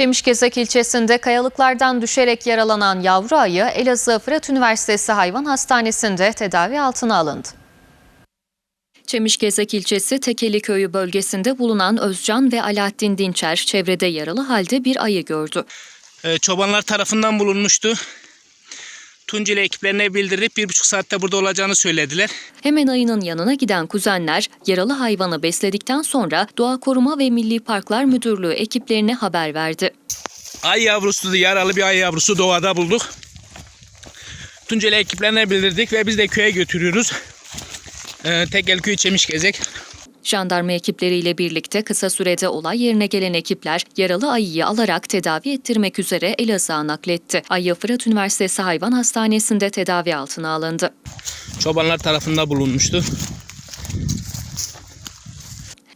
Çemişgezek ilçesinde kayalıklardan düşerek yaralanan yavru ayı Elazığ Fırat Üniversitesi Hayvan Hastanesi'nde tedavi altına alındı. Çemişgezek ilçesi Tekeli Köyü bölgesinde bulunan Özcan ve Alaaddin Dinçer çevrede yaralı halde bir ayı gördü. e, çobanlar tarafından bulunmuştu. Tunceli ekiplerine bildirip bir buçuk saatte burada olacağını söylediler. Hemen ayının yanına giden kuzenler yaralı hayvanı besledikten sonra Doğa Koruma ve Milli Parklar Müdürlüğü ekiplerine haber verdi. Ay yavrusu, yaralı bir ay yavrusu doğada bulduk. Tunceli ekiplerine bildirdik ve biz de köye götürüyoruz. E, Tekel köyü çemiş gezek. Jandarma ekipleriyle birlikte kısa sürede olay yerine gelen ekipler yaralı ayıyı alarak tedavi ettirmek üzere Elazığ'a nakletti. Ayı Fırat Üniversitesi Hayvan Hastanesi'nde tedavi altına alındı. Çobanlar tarafından bulunmuştu.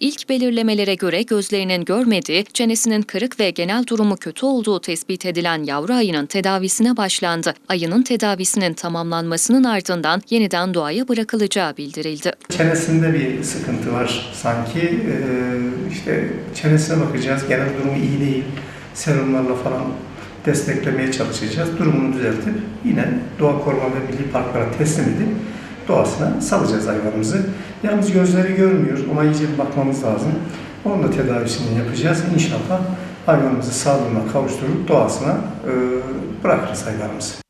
İlk belirlemelere göre gözlerinin görmediği, çenesinin kırık ve genel durumu kötü olduğu tespit edilen yavru ayının tedavisine başlandı. Ayının tedavisinin tamamlanmasının ardından yeniden doğaya bırakılacağı bildirildi. Çenesinde bir sıkıntı var sanki. Ee, işte çenesine bakacağız. Genel durumu iyi değil. Serumlarla falan desteklemeye çalışacağız. Durumunu düzeltip yine doğa koruma ve milli parklara teslim edip doğasına salacağız hayvanımızı. Yalnız gözleri görmüyor. Ona iyice bir bakmamız lazım. Onun da tedavisini yapacağız. İnşallah hayvanımızı sağlığına kavuşturup doğasına bırakırız hayvanımızı.